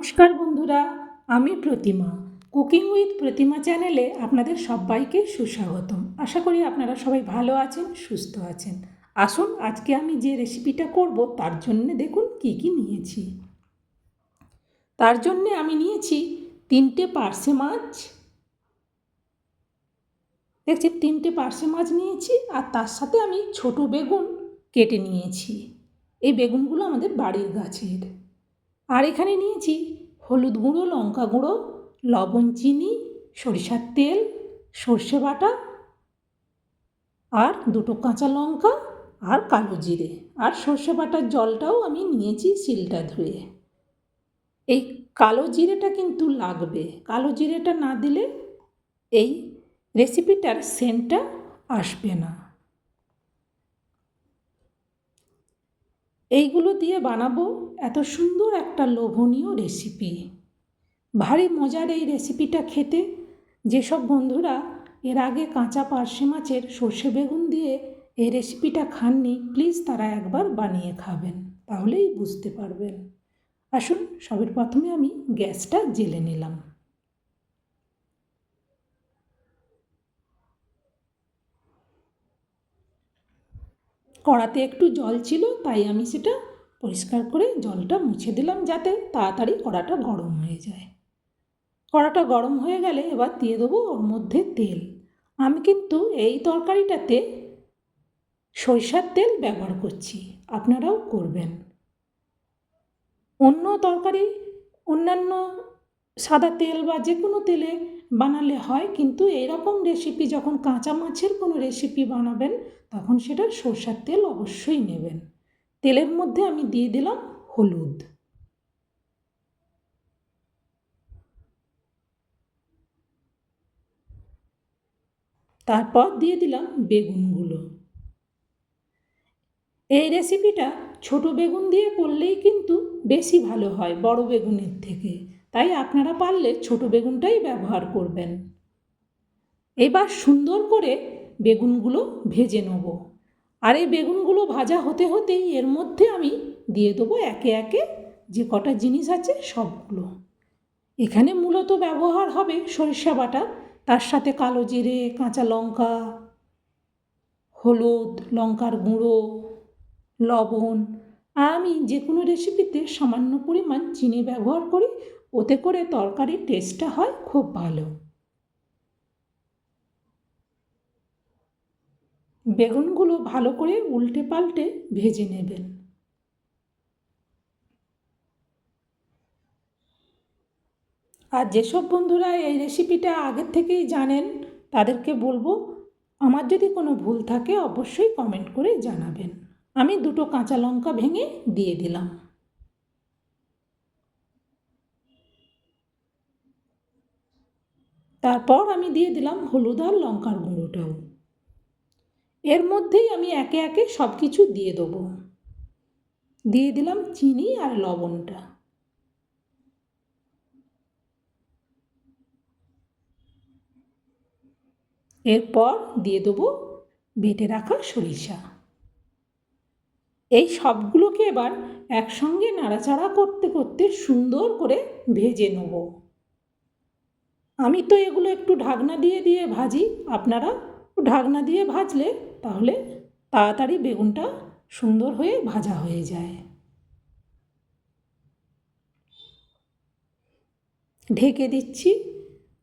নমস্কার বন্ধুরা, আমি প্রতিমা। কুকিং উইথ প্রতিমা চ্যানেলে আপনাদের সবাইকে সুস্বাগতম। আশা করি আপনারা সবাই ভালো আছেন, সুস্থ আছেন। আসুন, আজকে আমি যে রেসিপিটা করব, তার জন্য দেখুন কি কি নিয়েছি। তার জন্যে আমি নিয়েছি তিনটে পার্সে মাছ। দেখছি তিনটে পার্সে মাছ নিয়েছি আর তার সাথে আমি ছোট বেগুন কেটে নিয়েছি। এই বেগুনগুলো আমাদের বাড়ির গাছের। আর এখানে নিয়েছি হলুদ গুঁড়ো, লঙ্কা গুঁড়ো, লবণ, চিনি, সরিষার তেল, সর্ষে বাটা আর দুটো কাঁচা লঙ্কা আর কালো জিরে। আর সর্ষে বাটার জলটাও আমি নিয়েছি শিলটা ধুয়ে। এই কালো জিরেটা কিন্তু লাগবে। কালো জিরেটা না দিলে এই রেসিপিটার সেন্টটা আসবে না। এইগুলো দিয়ে বানাবো এত সুন্দর একটা লোভনীয় রেসিপি ভারী মজার এই রেসিপিটা খেতে যেসব বন্ধুরা এর আগে কাঁচা পার্শে মাছের সর্ষে বেগুন দিয়ে এই রেসিপিটা খাননি প্লিজ তারা একবার বানিয়ে খাবেন, তাহলেই বুঝতে পারবেন। আসুন, সবের প্রথমে আমি গ্যাসটা জেলে নিলাম। কড়াতে একটু জল ছিল, তাই আমি সেটা পরিষ্কার করে জলটা মুছে দিলাম যাতে তাড়াতাড়ি কড়াটা গরম হয়ে যায়। কড়াটা গরম হয়ে গেলে এবার দিয়ে দেবো ওর মধ্যে তেল। আমি কিন্তু এই তরকারিটাতে সরিষার তেল ব্যবহার করছি, আপনারাও করবেন। অন্য তরকারি, অন্যান্য সাদা তেল বা যে কোনো তেলে বানালে হয়, কিন্তু এরকম রেসিপি যখন কাঁচা মাছের কোনো রেসিপি বানাবেন, তখন সেটা সরষার তেল অবশ্যই নেবেন। তেলের মধ্যে আমি দিয়ে দিলাম হলুদ। তারপর দিয়ে দিলাম বেগুনগুলো। এই রেসিপিটা ছোট বেগুন দিয়ে করলেই কিন্তু বেশি ভালো হয়, বড় বেগুনের থেকে। তাই আপনারা পারলে ছোট বেগুনটাই ব্যবহার করবেন। এবার সুন্দর করে বেগুনগুলো ভেজে নেব। আর এই বেগুনগুলো ভাজা হতে হতেই এর মধ্যে আমি দিয়ে দেবো একে একে যে কটা জিনিস আছে সবগুলো। এখানে মূলত ব্যবহার হবে সরিষা বাটা, তার সাথে কালো জিরে, কাঁচা লঙ্কা, হলুদ, লঙ্কার গুঁড়ো, লবণ, আর আমি যে কোনো রেসিপিতে সামান্য পরিমাণ চিনি ব্যবহার করি ওতে করে তরকারির টেস্টটা হয় খুব ভালো। বেগুনগুলো ভালো করে উল্টে পাল্টে ভেজে নেবেন। আর যেসব বন্ধুরা এই রেসিপিটা আগের থেকেই জানেন, তাদেরকে বলব, আমার যদি কোনো ভুল থাকে অবশ্যই কমেন্ট করে জানাবেন। আমি দুটো কাঁচা লঙ্কা ভেঙে দিয়ে দিলাম। তারপর আমি দিয়ে দিলাম হলুদ আর লঙ্কার গুঁড়োটাও। এর মধ্যেই আমি একে একে সব কিছু দিয়ে দেবো। দিয়ে দিলাম চিনি আর লবণটা। এরপর দিয়ে দেবো বেটে রাখা সরিষা। এই সবগুলোকে এবার একসঙ্গে নাড়াচাড়া করতে করতে সুন্দর করে ভেজে নেব। আমি তো এগুলো একটু ঢাকনা দিয়ে দিয়ে ভাজি। আপনারা ঢাকনা দিয়ে ভাজলে তাহলে তাড়াতাড়ি বেগুনটা সুন্দর হয়ে ভাজা হয়ে যায়। ঢেকে দিচ্ছি।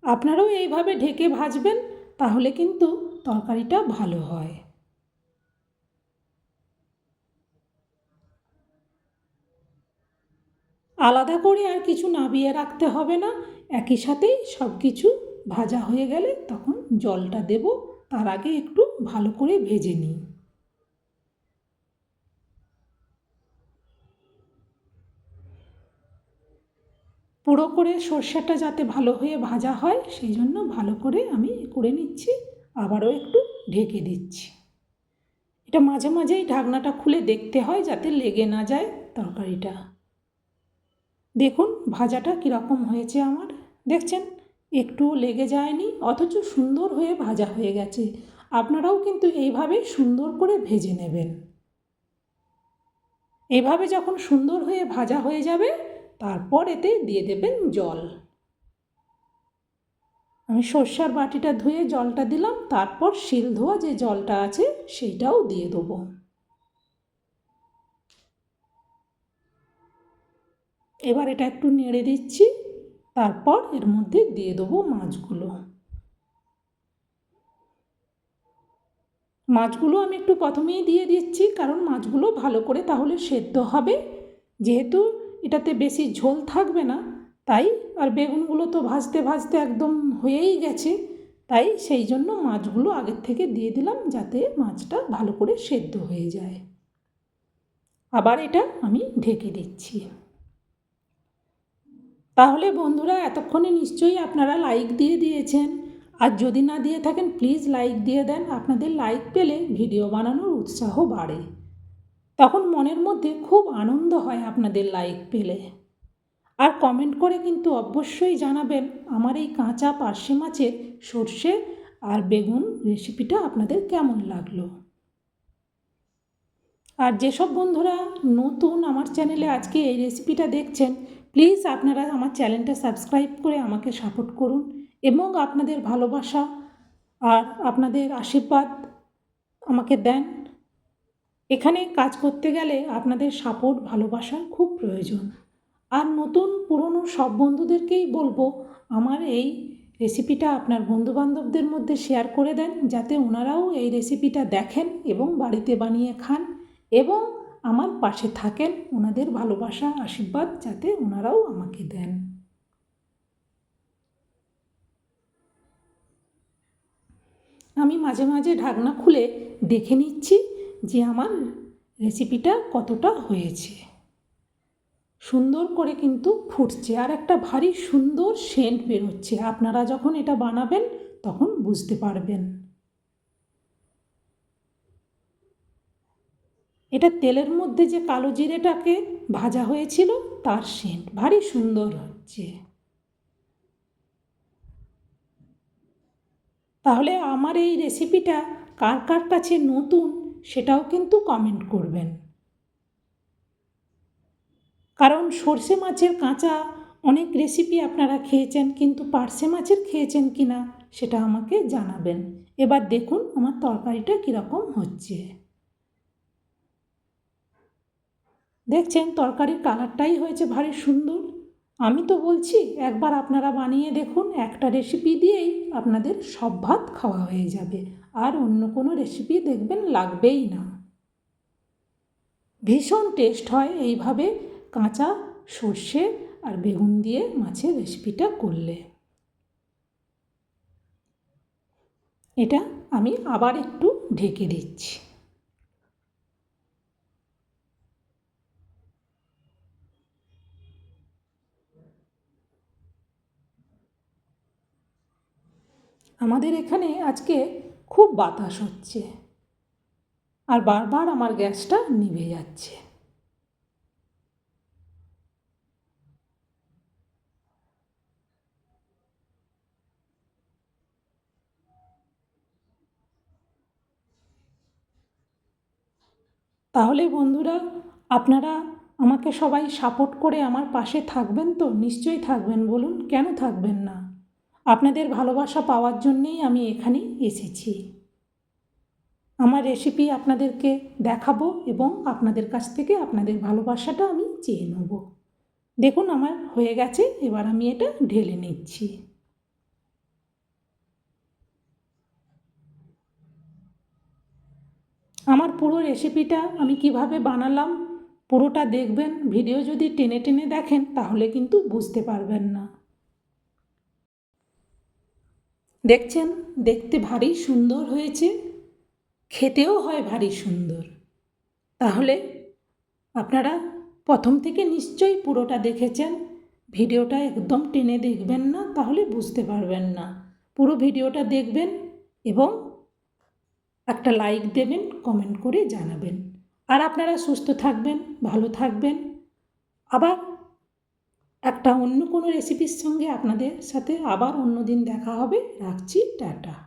আপনারাও এইভাবে ঢেকে ভাজবেন, তাহলে কিন্তু তরকারিটা ভালো হয়। আলাদা করে আর কিছু নাবিয়ে রাখতে হবে না। একই সাথেই সব কিছু ভাজা হয়ে গেলে তখন জলটা দেব, তার আগে একটু ভালো করে ভেজে নিই। পুরো করে সর্ষেটা যাতে ভালো হয়ে ভাজা হয়, সেই জন্য ভালো করে আমি করে নিচ্ছি। আবারও একটু ঢেকে দিচ্ছি। এটা মাঝে মাঝেই ঢাকনাটা খুলে দেখতে হয় যাতে লেগে না যায় তরকারিটা। দেখুন, ভাজাটা কীরকম হয়েছে আমার। দেখছেন, একটুও লেগে যায়নি, অথচ সুন্দর হয়ে ভাজা হয়ে গেছে। আপনারাও কিন্তু এইভাবে সুন্দর করে ভেজে নেবেন। এভাবে যখন সুন্দর হয়ে ভাজা হয়ে যাবে, তারপর এতে দিয়ে দেবেন জল। আমি সর্ষার বাটিটা ধুয়ে জলটা দিলাম, তারপর শিল ধোয়া যে জলটা আছে, সেইটাও দিয়ে দেবো। এবার এটা একটু নেড়ে দিচ্ছি, তারপর এর মধ্যে দিয়ে দেবো মাছগুলো। মাছগুলো আমি একটু প্রথমেই দিয়ে দিচ্ছি, কারণ মাছগুলো ভালো করে তাহলে সেদ্ধ হবে। যেহেতু এটাতে বেশি ঝোল থাকবে না, তাই আর বেগুনগুলো তো ভাজতে ভাজতে একদম হয়েই গেছে, তাই সেই জন্য মাছগুলো আগের থেকে দিয়ে দিলাম যাতে মাছটা ভালো করে সেদ্ধ হয়ে যায়। আবার এটা আমি ঢেকে দিচ্ছি। তাহলে বন্ধুরা এতক্ষণে নিশ্চয়ই আপনারা লাইক দিয়ে দিয়েছেন। আর যদি না দিয়ে থাকেন প্লিজ লাইক দিয়ে দেন। আপনাদের লাইক পেলে ভিডিও বানানোর উৎসাহ বাড়ে। তখন মনের মধ্যে খুব আনন্দ হয় আপনাদের লাইক পেলে। আর কমেন্ট করে কিন্তু অবশ্যই জানাবেন আমার এই কাঁচা পার্শে মাছের সর্ষে আর বেগুন রেসিপিটা আপনাদের কেমন লাগল। আর যেসব বন্ধুরা নতুন আমার চ্যানেলে আজকে এই রেসিপিটা দেখছেন প্লিজ আপনারা আমার চ্যানেলটা সাবস্ক্রাইব করে আমাকে সাপোর্ট করুন এবং আপনাদের ভালোবাসা আর আপনাদের আশীর্বাদ আমাকে দেন। এখানে কাজ করতে গেলে আপনাদের সাপোর্ট ভালোবাসার খুব প্রয়োজন। আর নতুন, পুরনো সব বন্ধুদেরকেই বলব, আমার এই রেসিপিটা আপনার বন্ধুবান্ধবদের মধ্যে শেয়ার করে দেন, যাতে ওনারাও এই রেসিপিটা দেখেন এবং বাড়িতে বানিয়ে খান এবং আমার পাশে থাকেন, ওনাদের ভালোবাসা, আশীর্বাদ যাতে ওনারাও আমাকে দেন। আমি মাঝে মাঝে ঢাকনা খুলে দেখে নিচ্ছি যে আমার রেসিপিটা কতটা হয়েছে। সুন্দর করে কিন্তু ফুটছে আর একটা ভারী সুন্দর সেন্ট বেরোচ্ছে। আপনারা যখন এটা বানাবেন, তখন বুঝতে পারবেন। এটা তেলের মধ্যে যে কালো জিরেটাকে ভাজা হয়েছিল, তার সেন্ট। ভারী সুন্দর হচ্ছে। তাহলে আমার এই রেসিপিটা কার কার কাছে নতুন সেটাও কিন্তু কমেন্ট করবেন। কারণ সর্ষে মাছের কাঁচা অনেক রেসিপি আপনারা খেয়েছেন, কিন্তু পার্সে মাছের খেয়েছেন কি না সেটা আমাকে জানাবেন। এবার দেখুন আমার তরকারিটা কীরকম হচ্ছে। দেখছেন তরকারির কালারটাই হয়েছে ভারী সুন্দর। আমি তো বলছি, একবার আপনারা বানিয়ে দেখুন, একটা রেসিপি দিয়েই আপনাদের সব ভাত খাওয়া হয়ে যাবে। আর অন্য কোনো রেসিপি দেখবেন লাগবেই না। ভীষণ টেস্ট হয় এইভাবে কাঁচা সর্ষে আর বেগুন দিয়ে মাছের রেসিপিটা করলে। এটা আমি আবার একটু ঢেকে দিচ্ছি। আমাদের এখানে আজকে খুব বাতাস হচ্ছে। আর বারবার আমার গ্যাসটা নিভে যাচ্ছে। তাহলে বন্ধুরা, আপনারা আমাকে সবাই সাপোর্ট করে আমার পাশে থাকবেন তো? নিশ্চয়ই থাকবেন, বলুন, কেন থাকবেন না? আপনাদের ভালোবাসা পাওয়ার জন্যেই আমি এখানে এসেছি। আমার রেসিপি আপনাদেরকে দেখাবো এবং আপনাদের কাছ থেকে আপনাদের ভালোবাসাটা আমি চেয়ে নেব। দেখুন, আমার হয়ে গেছে, এবার আমি এটা ঢেলে নিচ্ছি। আমার পুরো রেসিপিটা আমি কীভাবে বানালাম, পুরোটা দেখবেন, ভিডিও যদি টেনে টেনে দেখেন, তাহলে কিন্তু বুঝতে পারবেন না। দেখছেন? দেখতে ভারী সুন্দর হয়েছে। খেতেও হয় ভারী সুন্দর। তাহলে আপনারা প্রথম থেকে নিশ্চয়ই পুরোটা দেখেছেন। ভিডিওটা একদম টেনে দেখবেন না, তাহলে বুঝতে পারবেন না। পুরো ভিডিওটা দেখবেন এবং একটা লাইক দেবেন, কমেন্ট করে জানাবেন। আর আপনারা সুস্থ থাকবেন, ভালো থাকবেন। আবার একটা অন্য কোনো রেসিপির সঙ্গে আপনাদের সাথে আবার অন্য দিন দেখা হবে। রাখছি টাটা।